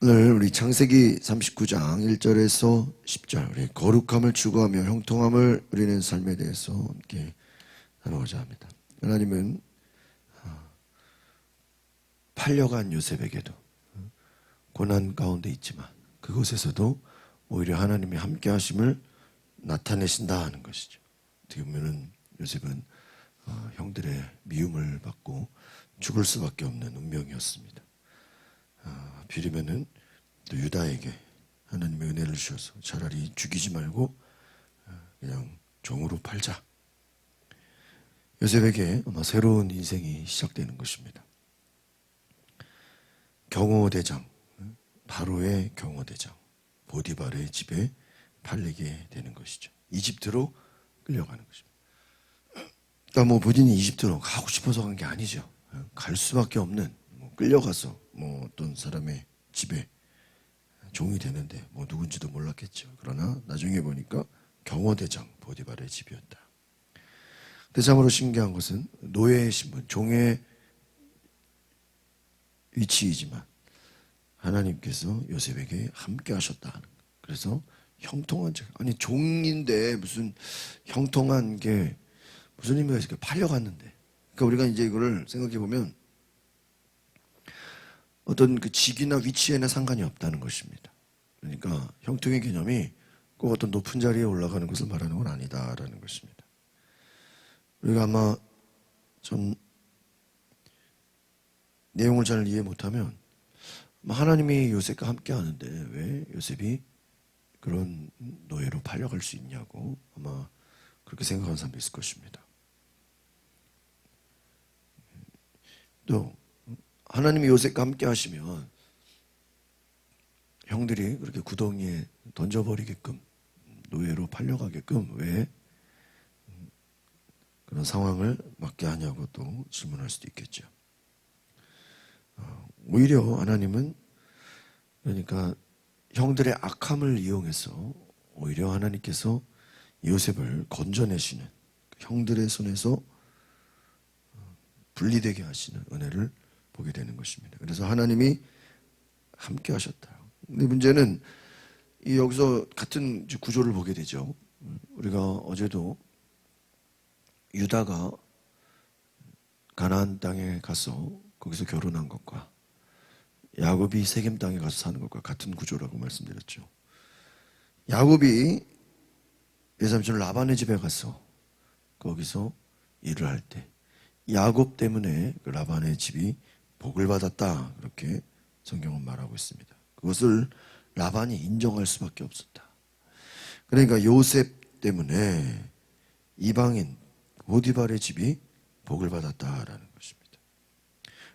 오늘 우리 창세기 39장 1절에서 10절 우리 거룩함을 추구하며 형통함을 누리는 삶에 대해서 함께 나누고자 합니다. 하나님은 어, 팔려간 요셉에게도 어, 고난 가운데 있지만 그곳에서도 오히려 하나님이 함께 하심을 나타내신다 하는 것이죠. 어떻게 보면은 요셉은 어, 형들의 미움을 받고 죽을 수밖에 없는 운명이었습니다. 아, 비리면은 또 유다에게 하나님의 은혜를 주셔서 차라리 죽이지 말고 아, 그냥 종으로 팔자. 요셉에게 아마 새로운 인생이 시작되는 것입니다. 경호대장, 바로의 경호대장, 보디발의 집에 팔리게 되는 것이죠. 이집트로 끌려가는 것입니다. 그러니까 뭐 본인이 이집트로 가고 싶어서 간 게 아니죠. 갈 수밖에 없는 뭐 끌려가서 뭐 어떤 사람의 집에 종이 되는데 뭐 누군지도 몰랐겠죠. 그러나 나중에 보니까 경호대장 보디발의 집이었다. 근데 참으로 신기한 것은 노예의 신분, 종의 위치이지만 하나님께서 요셉에게 함께 하셨다 하는 거예요. 그래서 형통한 자 아니 종인데 무슨 형통한 게 무슨 의미가 있을까? 팔려갔는데. 그러니까 우리가 이제 이거를 생각해 보면 어떤 그 직위나 위치에는 상관이 없다는 것입니다. 그러니까 형통의 개념이 꼭 어떤 높은 자리에 올라가는 것을 말하는 건 아니다라는 것입니다. 우리가 아마 좀 내용을 잘 이해 못하면 하나님이 요셉과 함께 하는데 왜 요셉이 그런 노예로 팔려갈 수 있냐고 아마 그렇게 생각하는 사람도 있을 것입니다. 또 하나님이 요셉과 함께 하시면 형들이 그렇게 구덩이에 던져버리게끔 노예로 팔려가게끔 왜 그런 상황을 맞게 하냐고 또 질문할 수도 있겠죠. 어, 오히려 하나님은 그러니까 형들의 악함을 이용해서 오히려 하나님께서 요셉을 건져내시는 형들의 손에서 분리되게 하시는 은혜를 보게 되는 것입니다. 그래서 하나님이 함께 하셨다. 근데 문제는 이 여기서 같은 구조를 보게 되죠. 우리가 어제도 유다가 가나안 땅에 가서 거기서 결혼한 것과 야곱이 세겜 땅에 가서 사는 것과 같은 구조라고 말씀드렸죠. 야곱이 예삼촌 라반의 집에 가서 거기서 일을 할 때 야곱 때문에 그 라반의 집이 복을 받았다 그렇게 성경은 말하고 있습니다. 그것을 라반이 인정할 수밖에 없었다. 그러니까 요셉 때문에 이방인 보디발의 집이 복을 받았다라는 것입니다.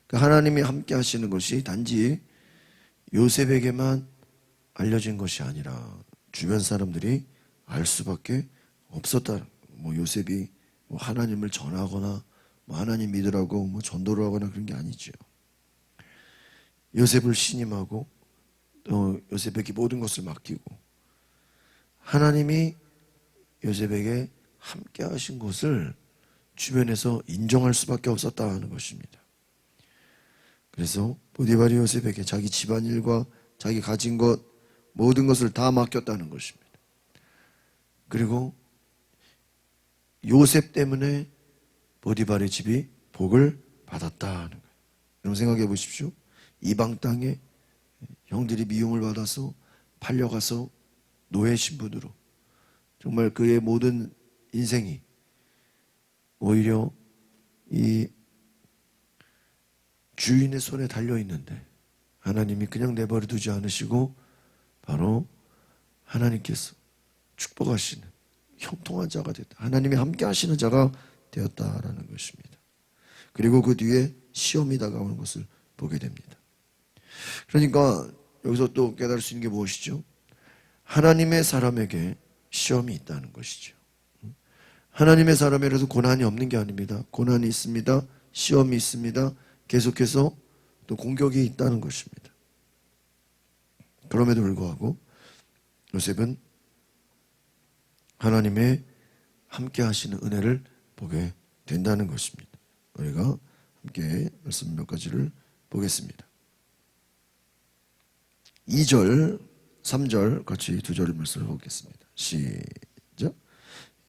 그러니까 하나님이 함께 하시는 것이 단지 요셉에게만 알려진 것이 아니라 주변 사람들이 알 수밖에 없었다. 뭐 요셉이 뭐 하나님을 전하거나 뭐 하나님 믿으라고 뭐 전도를 하거나 그런 게 아니죠. 요셉을 신임하고 또 요셉에게 모든 것을 맡기고 하나님이 요셉에게 함께 하신 것을 주변에서 인정할 수밖에 없었다 하는 것입니다. 그래서 보디발이 요셉에게 자기 집안일과 자기 가진 것 모든 것을 다 맡겼다는 것입니다. 그리고 요셉 때문에 보디발의 집이 복을 받았다는 거예요. 여러분 생각해 보십시오. 이방 땅에 형들이 미움을 받아서 팔려가서 노예 신분으로 정말 그의 모든 인생이 오히려 이 주인의 손에 달려 있는데 하나님이 그냥 내버려 두지 않으시고 바로 하나님께서 축복하시는 형통한 자가 됐다. 하나님이 함께 하시는 자가 되었다라는 것입니다. 그리고 그 뒤에 시험이 다가오는 것을 보게 됩니다. 그러니까 여기서 또 깨달을 수 있는 게 무엇이죠? 하나님의 사람에게 시험이 있다는 것이죠. 하나님의 사람이라서 고난이 없는 게 아닙니다. 고난이 있습니다. 시험이 있습니다. 계속해서 또 공격이 있다는 것입니다. 그럼에도 불구하고 요셉은 하나님의 함께 하시는 은혜를 보게 된다는 것입니다. 우리가 함께 말씀 몇 가지를 보겠습니다. 2절, 3절 같이 두 절을 말씀을 보겠습니다. 시작.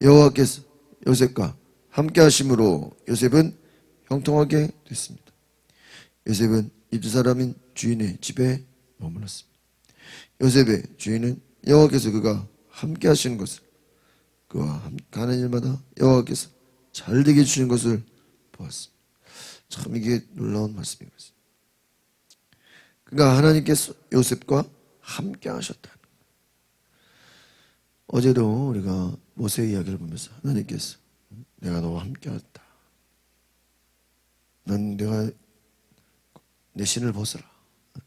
여호와께서 요셉과 함께 하심으로 요셉은 형통하게 됐습니다. 요셉은 이두 사람인 주인의 집에 머물렀습니다. 요셉의 주인은 여호와께서 그가 함께 하시는 것을 그와 가는 일마다 여호와께서 잘 되게 해주시는 것을 보았습니다. 참 이게 놀라운 말씀인 것입니다. 그러니까 하나님께서 요셉과 함께 거예요. 어제도 우리가 모세 이야기를 보면서 하나님께서 내가 너와 함께 하다. 난 내가 내 신을 벗어라.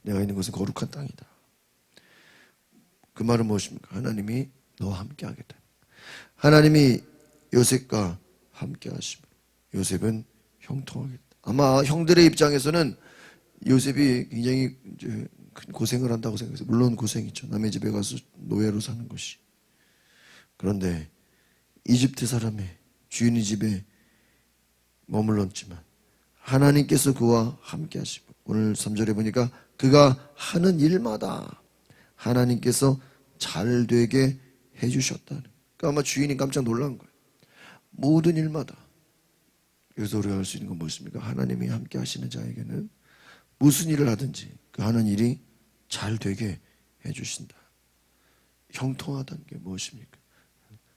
내가 있는 곳은 거룩한 땅이다. 그 말은 무엇입니까? 하나님이 너와 함께 하겠다. 하나님이 요셉과 함께 하시면 요셉은 형통하겠다. 아마 형들의 입장에서는 요셉이 굉장히 고생을 한다고 생각해서 물론 고생이죠. 남의 집에 가서 노예로 사는 것이. 그런데 이집트 사람의 주인의 집에 머물렀지만 하나님께서 그와 함께 하시고 오늘 3절에 보니까 그가 하는 일마다 하나님께서 잘 되게 해 주셨다는 그러니까 아마 주인이 깜짝 놀란 거예요. 모든 일마다 그래서 우리가 할 수 있는 건 무엇입니까? 하나님이 함께 하시는 자에게는 무슨 일을 하든지 그 하는 일이 잘 되게 해주신다. 형통하다는 게 무엇입니까?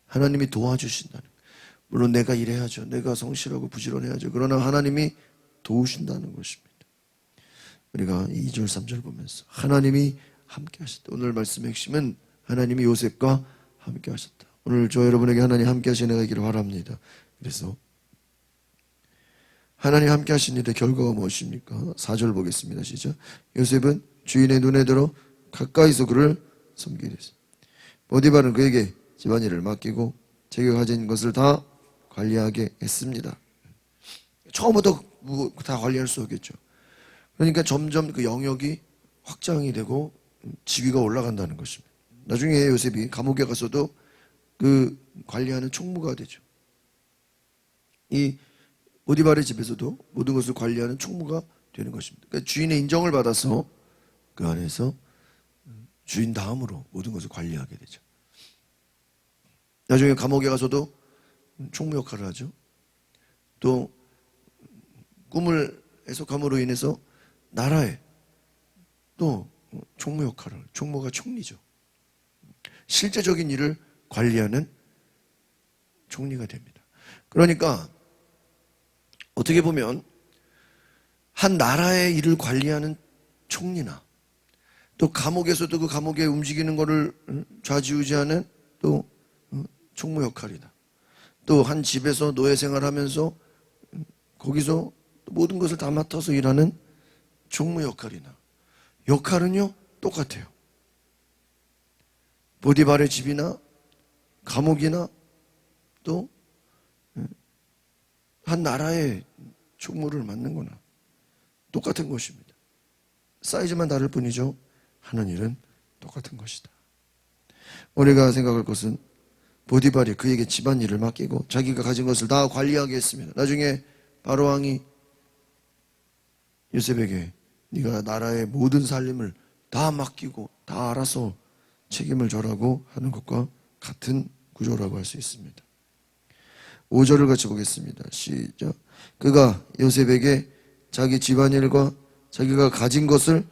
하나님이 도와주신다는 거예요. 물론 내가 일해야죠. 내가 성실하고 부지런해야죠. 그러나 하나님이 도우신다는 것입니다. 우리가 2절, 3절 보면서 하나님이 함께 하셨다. 오늘 말씀의 핵심은 하나님이 요셉과 함께 하셨다. 오늘 저 여러분에게 하나님 함께 하시기를 바랍니다. 그래서 하나님 함께 일의 결과가 무엇입니까? 4절 보겠습니다. 시작. 요셉은 주인의 눈에 들어 가까이서 그를 섬기게 됐습니다. 보디발은 그에게 집안일을 맡기고 자기가 가진 것을 다 관리하게 했습니다. 처음부터 뭐다 관리할 수 없겠죠. 그러니까 점점 그 영역이 확장이 되고 지위가 올라간다는 것입니다. 나중에 요셉이 감옥에 가서도 그 관리하는 총무가 되죠. 이 오디발의 집에서도 모든 것을 관리하는 총무가 되는 것입니다. 그러니까 주인의 인정을 받아서 그 안에서 주인 다음으로 모든 것을 관리하게 되죠. 나중에 감옥에 가서도 총무 역할을 하죠. 또 꿈을 해석함으로 인해서 나라에 또 총무 역할을 총무가 총리죠. 실제적인 일을 관리하는 총리가 됩니다. 그러니까 어떻게 보면 한 나라의 일을 관리하는 총리나 또 감옥에서도 그 감옥에 움직이는 것을 좌지우지하는 또 총무 역할이다. 또 한 집에서 노예 생활하면서 거기서 모든 것을 다 맡아서 일하는 총무 역할이나 역할은요 똑같아요. 보디발의 집이나 감옥이나 또 한 나라의 총무를 맡는 거나 똑같은 것입니다. 사이즈만 다를 뿐이죠. 하는 일은 똑같은 것이다. 우리가 생각할 것은 보디발이 그에게 집안일을 맡기고 자기가 가진 것을 다 관리하게 했습니다. 나중에 바로 왕이 요셉에게 네가 나라의 모든 살림을 다 맡기고 다 알아서 책임을 져라고 하는 것과 같은 구조라고 할 수 있습니다. 5절을 같이 보겠습니다. 시작. 그가 요셉에게 자기 집안일과 자기가 가진 것을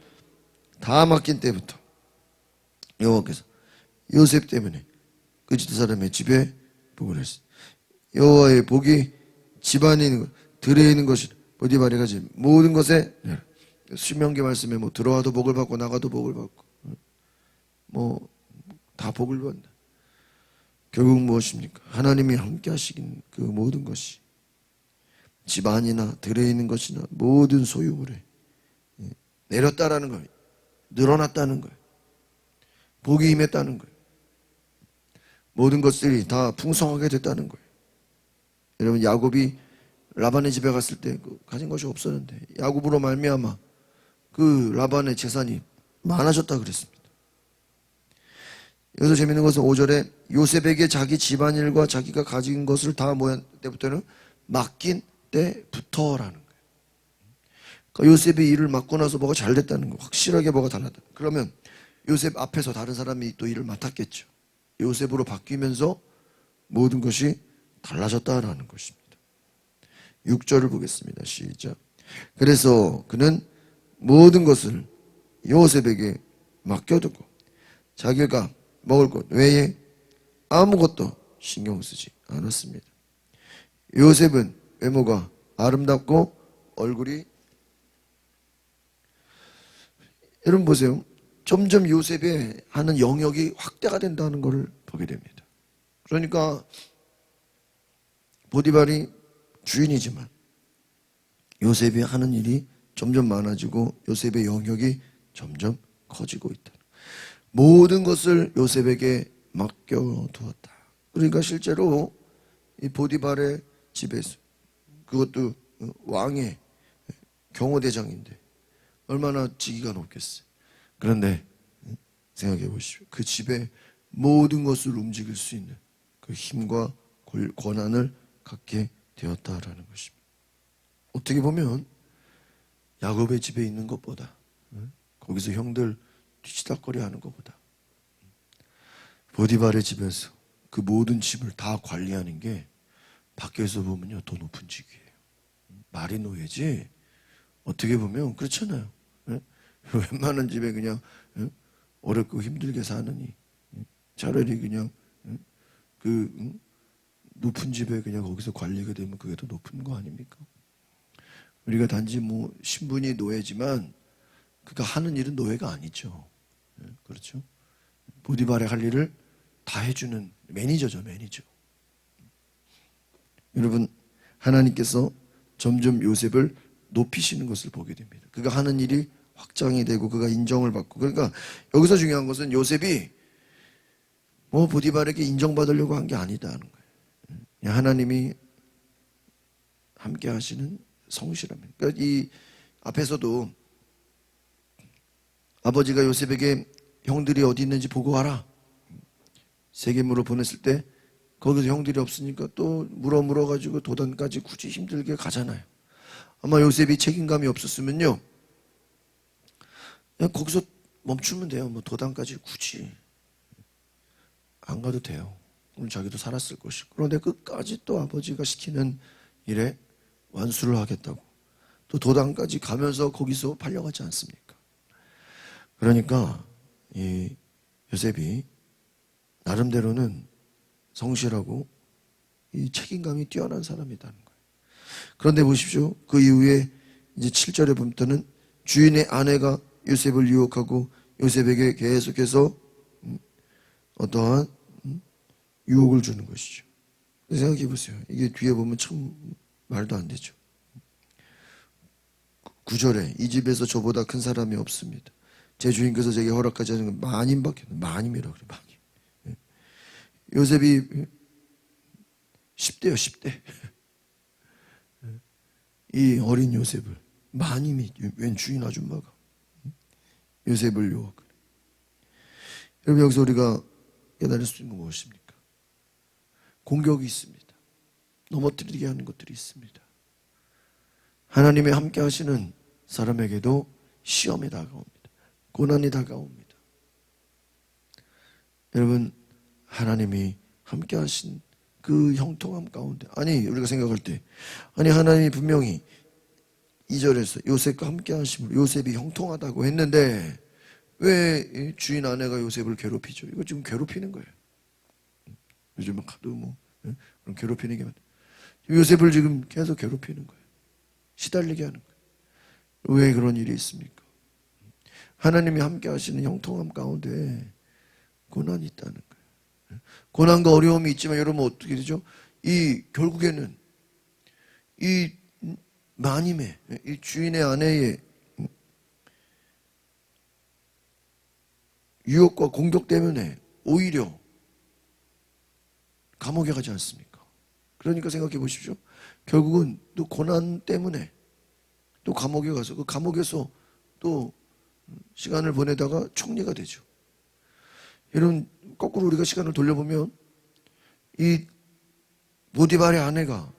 다 맡긴 때부터 여호와께서 요셉 때문에 그집트 사람의 집에 복을 했습니다. 여호와의 복이 집안에 있는 것, 들에 있는 것이 보디발이 가진 모든 것에 수명기 말씀에 뭐 들어와도 복을 받고 나가도 복을 받고 뭐 다 복을 받는다. 결국 무엇입니까? 하나님이 함께 하시긴 그 모든 것이 집안이나 들에 있는 것이나 모든 소유물에 내렸다라는 거예요. 늘어났다는 거예요. 복이 임했다는 거예요. 모든 것들이 다 풍성하게 됐다는 거예요. 여러분 야곱이 라반의 집에 갔을 때그 가진 것이 없었는데 야곱으로 말미암아 그 라반의 재산이 많아졌다 그랬습니다. 여기서 재밌는 것은 5절에 요셉에게 자기 집안일과 자기가 가진 것을 다 모양 때부터는 맡긴 때부터라는 거예요. 그러니까 요셉이 일을 맡고 나서 뭐가 잘 됐다는 거, 확실하게 뭐가 달랐다. 그러면 요셉 앞에서 다른 사람이 또 일을 맡았겠죠. 요셉으로 바뀌면서 모든 것이 달라졌다라는 것입니다. 6절을 보겠습니다. 시작. 그래서 그는 모든 것을 요셉에게 맡겨두고 자기가 먹을 것 외에 아무것도 신경 쓰지 않았습니다. 요셉은 외모가 아름답고 얼굴이 여러분 보세요. 점점 요셉의 하는 영역이 확대가 된다는 것을 보게 됩니다. 그러니까 보디발이 주인이지만 요셉이 하는 일이 점점 많아지고 요셉의 영역이 점점 커지고 있다. 모든 것을 요셉에게 맡겨두었다. 그러니까 실제로 이 보디발의 집에서 그것도 왕의 경호대장인데 얼마나 직위가 높겠어요. 그런데 생각해 보십시오. 그 집에 모든 것을 움직일 수 있는 그 힘과 권- 권한을 갖게 되었다라는 것입니다. 어떻게 보면 야곱의 집에 있는 것보다 응? 거기서 형들 뒤치다거리 하는 것보다 보디발의 집에서 그 모든 집을 다 관리하는 게 밖에서 보면요 더 높은 직위예요. 말이 노예지 어떻게 보면 그렇잖아요. 예? 웬만한 집에 그냥 예? 어렵고 힘들게 사느니 예? 차라리 그냥 예? 그 음? 높은 집에 그냥 거기서 관리가 되면 그게 더 높은 거 아닙니까? 우리가 단지 뭐 신분이 노예지만 그가 하는 일은 노예가 아니죠. 예? 그렇죠? 보디발의 할 일을 다 해주는 매니저죠, 매니저. 여러분 하나님께서 점점 요셉을 높이시는 것을 보게 됩니다. 그가 하는 일이 확장이 되고 그가 인정을 받고 그러니까 여기서 중요한 것은 요셉이 뭐 보디발에게 인정받으려고 한 게 아니다는 거예요. 그냥 하나님이 함께 하시는 성실함입니다. 그러니까 이 앞에서도 아버지가 요셉에게 형들이 어디 있는지 보고 와라. 세겜으로 보냈을 때 거기서 형들이 없으니까 또 물어 물어 가지고 도단까지 굳이 힘들게 가잖아요. 아마 요셉이 책임감이 없었으면요. 그냥 거기서 멈추면 돼요. 뭐 도단까지 굳이 안 가도 돼요. 그럼 자기도 살았을 것이고. 그런데 끝까지 또 아버지가 시키는 일에 완수를 하겠다고. 또 도단까지 가면서 거기서 팔려가지 않습니까? 그러니까 이 요셉이 나름대로는 성실하고 이 책임감이 뛰어난 사람이라는 거예요. 그런데 보십시오. 그 이후에 이제 7절에 보면은 주인의 아내가 요셉을 유혹하고 요셉에게 계속해서 음, 어떠한 음, 유혹을 주는 것이죠. 생각해 보세요. 이게 뒤에 보면 참 말도 안 되죠. 9절에 이 집에서 저보다 큰 사람이 없습니다. 제 주인께서 제게 허락하지 않은 건 만인 밖에 없 만임이라고 그래 만임. 예. 요셉이 10대요 10대. 이 어린 요셉을 마님이 웬 주인 아줌마가 요셉을 유혹하네. 여러분 여기서 우리가 깨달을 수 있는 건 무엇입니까? 공격이 있습니다. 넘어뜨리게 하는 것들이 있습니다. 하나님의 함께 하시는 사람에게도 시험이 다가옵니다. 고난이 다가옵니다. 여러분 하나님이 함께 하신 그 형통함 가운데 아니 우리가 생각할 때 아니 하나님이 분명히 2절에서 요셉과 함께 하심으로 요셉이 형통하다고 했는데 왜 주인 아내가 요셉을 괴롭히죠? 이거 지금 괴롭히는 거예요. 요즘 가도 뭐 예? 그럼 괴롭히는 게 맞. 요셉을 지금 계속 괴롭히는 거예요. 시달리게 하는 거예요. 왜 그런 일이 있습니까? 하나님이 함께 하시는 형통함 가운데 고난이 있다는 거예요. 고난과 어려움이 있지만 여러분 어떻게 되죠? 이 결국에는 이 마님의 이 주인의 아내의 유혹과 공격 때문에 오히려 감옥에 가지 않습니까? 그러니까 생각해 보십시오. 결국은 또 고난 때문에 또 감옥에 가서 그 감옥에서 또 시간을 보내다가 총리가 되죠. 여러분 거꾸로 우리가 시간을 돌려보면 이 보디발의 아내가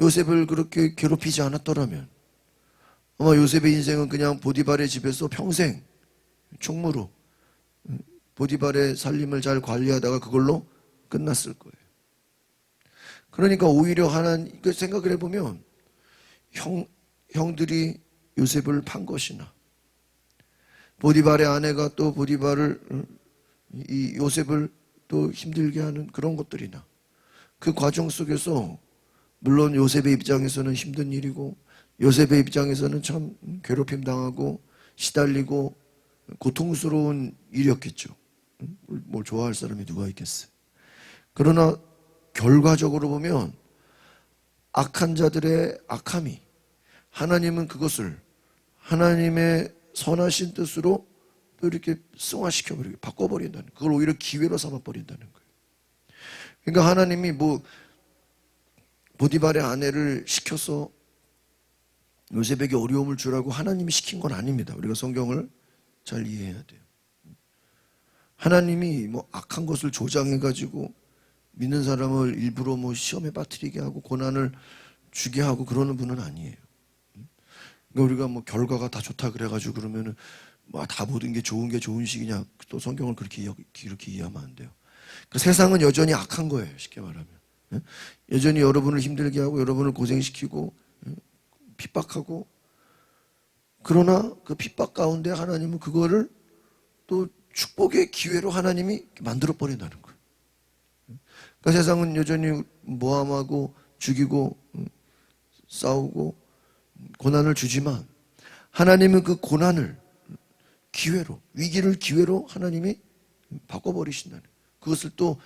요셉을 그렇게 괴롭히지 않았더라면 아마 요셉의 인생은 그냥 보디발의 집에서 평생 총무로 보디발의 살림을 잘 관리하다가 그걸로 끝났을 거예요. 그러니까 오히려 하나님 그 생각을 해보면 형 형들이 요셉을 판 것이나 보디발의 아내가 또 보디발을 음, 이 요셉을 또 힘들게 하는 그런 것들이나 그 과정 속에서 물론 요셉의 입장에서는 힘든 일이고 요셉의 입장에서는 참 괴롭힘 당하고 시달리고 고통스러운 일이었겠죠. 음, 뭘 좋아할 사람이 누가 있겠어요. 그러나 결과적으로 보면 악한 자들의 악함이 하나님은 그것을 하나님의 선하신 뜻으로 또 이렇게 승화시켜 버리고 바꿔버린다는 그걸 오히려 기회로 삼아 버린다는 거예요. 그러니까 하나님이 뭐 보디발의 아내를 시켜서 요셉에게 어려움을 주라고 하나님이 시킨 건 아닙니다. 우리가 성경을 잘 이해해야 돼요. 하나님이 뭐 악한 것을 조장해 가지고 믿는 사람을 일부러 뭐 시험에 빠뜨리게 하고 고난을 주게 하고 그러는 분은 아니에요. 그러니까 우리가 뭐 결과가 다 좋다 그래가지고 그러면은 뭐 다 모든 게 좋은 게 좋은 식이냐 또 성경을 그렇게 이해, 그렇게 이해하면 안 돼요. 그 세상은 여전히 악한 거예요. 쉽게 말하면 예? 여전히 여러분을 힘들게 하고 여러분을 고생시키고 예? 핍박하고 그러나 그 핍박 가운데 하나님은 그거를 또 축복의 기회로 하나님이 만들어 버린다는 거예요. 그 세상은 여전히 모함하고 죽이고 음, 싸우고 고난을 주지만 하나님은 그 고난을 기회로 위기를 기회로 하나님이 바꿔버리신다는 그것을 또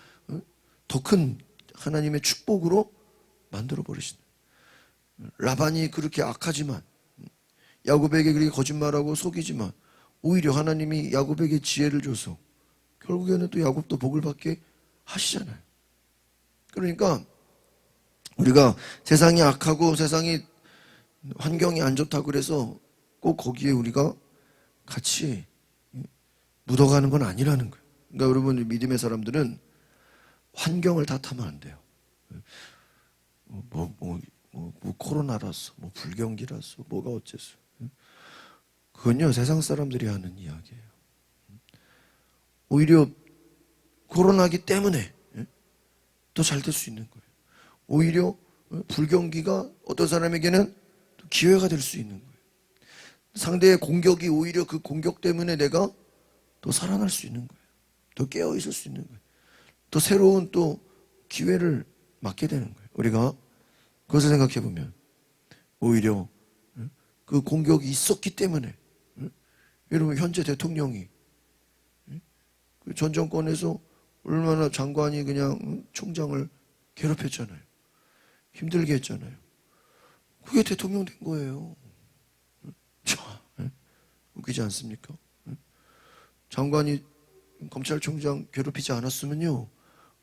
더 큰 하나님의 축복으로 만들어 버리신다. 라반이 그렇게 악하지만 야곱에게 그렇게 거짓말하고 속이지만 오히려 하나님이 야곱에게 지혜를 줘서 결국에는 또 야곱도 복을 받게 하시잖아요. 그러니까 우리가 세상이 악하고 세상이 환경이 안 좋다고 그래서 꼭 거기에 우리가 같이 묻어가는 건 아니라는 거예요. 그러니까 여러분 믿음의 사람들은 환경을 탓하면 안 돼요. 뭐, 뭐, 뭐, 뭐 코로나라서, 뭐 불경기라서, 뭐가 어째서. 그건요 세상 사람들이 하는 이야기예요. 오히려 코로나기 때문에 더 잘 될 수 있는 거예요. 오히려 불경기가 어떤 사람에게는 기회가 될 수 있는 거예요. 상대의 공격이 오히려 그 공격 때문에 내가 더 살아날 수 있는 거예요. 더 깨어 있을 수 있는 거예요. 또 새로운 또 기회를 맞게 되는 거예요. 우리가 그것을 생각해 보면 오히려 그 공격이 있었기 때문에 여러분 현재 대통령이 그전 정권에서 얼마나 장관이 그냥 총장을 괴롭혔잖아요. 힘들게 했잖아요. 그게 대통령 된 거예요. 자, 웃기지 않습니까? 장관이 검찰총장 괴롭히지 않았으면요,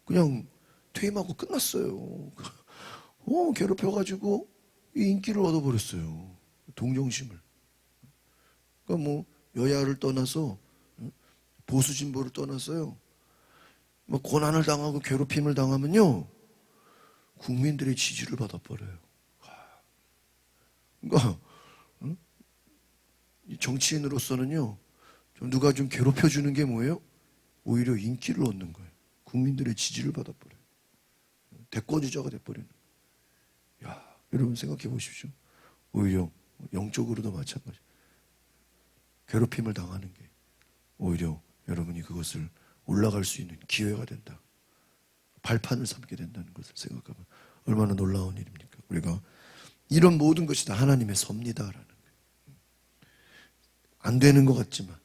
그냥 퇴임하고 끝났어요. 어, 괴롭혀가지고 인기를 얻어버렸어요. 동정심을. 그러니까 뭐 여야를 떠나서 보수 진보를 떠났어요. 뭐 고난을 당하고 괴롭힘을 당하면요, 국민들의 지지를 받아버려요. 그러니까 정치인으로서는요, 좀 누가 좀 괴롭혀 주는 게 뭐예요? 오히려 인기를 얻는 거예요. 국민들의 지지를 받아버려요. 대권 주자가 돼버리는 거예요. 야, 여러분 생각해 보십시오. 오히려 영적으로도 마찬가지. 괴롭힘을 당하는 게 오히려 여러분이 그것을 올라갈 수 있는 기회가 된다. 발판을 삼게 된다는 것을 생각하면 얼마나 놀라운 일입니까? 우리가 이런 모든 것이 다 하나님의 섭니다라는. 안 되는 것 같지만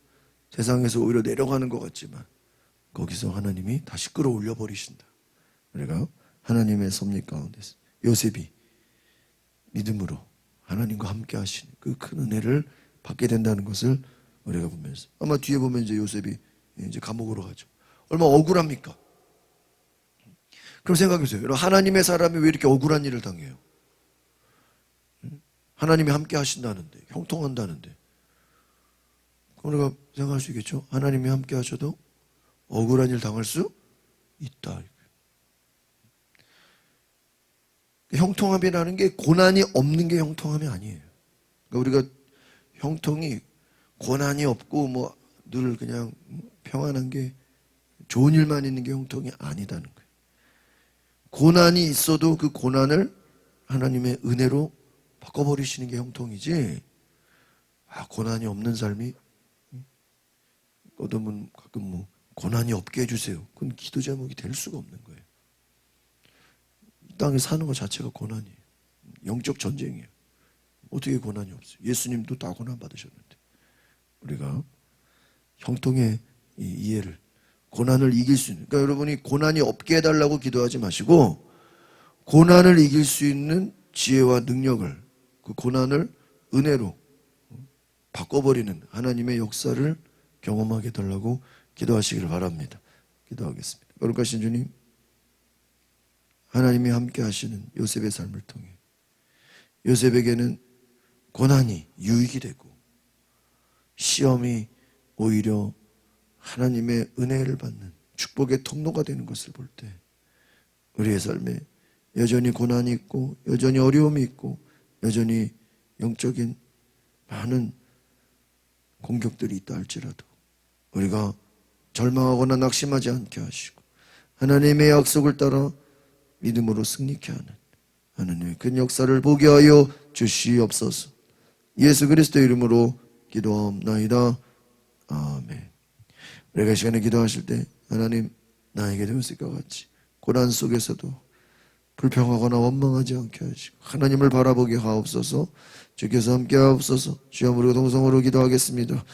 세상에서 오히려 내려가는 것 같지만 거기서 하나님이 다시 끌어올려 버리신다. 우리가 하나님의 섭리 가운데서 요셉이 믿음으로 하나님과 함께 하시는 그 큰 은혜를 받게 된다는 것을 우리가 보면서 아마 뒤에 보면 이제 요셉이 이제 감옥으로 가죠. 얼마나 억울합니까? 그럼 생각해 보세요. 여러분, 하나님의 사람이 왜 이렇게 억울한 일을 당해요? 하나님이 함께 하신다는데, 형통한다는데. 우리가 생각할 수 있겠죠? 하나님이 함께 하셔도 억울한 일 당할 수 있다. 형통함이라는 게 고난이 없는 게 형통함이 아니에요. 그러니까 우리가 형통이 고난이 없고 뭐 늘 그냥 평안한 게 좋은 일만 있는 게 형통이 아니다는 거예요. 고난이 있어도 그 고난을 하나님의 은혜로 바꿔버리시는 게 형통이지. 아, 고난이 없는 삶이 어둠은 가끔 뭐 고난이 없게 해주세요. 그건 기도 제목이 될 수가 없는 거예요. 이 땅에 사는 것 자체가 고난이에요. 영적 전쟁이에요. 어떻게 고난이 없어요? 예수님도 다 고난 받으셨는데 우리가 형통의 이 이해를 고난을 이길 수 있는 그러니까 여러분이 고난이 없게 해달라고 기도하지 마시고 고난을 이길 수 있는 지혜와 능력을 그 고난을 은혜로 바꿔버리는 하나님의 역사를 경험하게 해달라고 기도하시기를 바랍니다. 기도하겠습니다. 거룩하신 주님 하나님이 함께 하시는 요셉의 삶을 통해 요셉에게는 고난이 유익이 되고 시험이 오히려 하나님의 은혜를 받는 축복의 통로가 되는 것을 볼 때 우리의 삶에 여전히 고난이 있고 여전히 어려움이 있고 여전히 영적인 많은 공격들이 있다 할지라도 우리가 절망하거나 낙심하지 않게 하시고 하나님의 약속을 따라 믿음으로 승리케 하는 하나님의 큰 역사를 보게 하여 주시옵소서. 예수 그리스도 이름으로 기도하옵나이다. 아멘. 우리가 이 시간에 기도하실 때 하나님 나에게 되었을까 같이 고난 속에서도 불평하거나 원망하지 않게 하시고 하나님을 바라보게 하옵소서 주께서 함께 하옵소서 주여 우리가 동성으로 기도하겠습니다.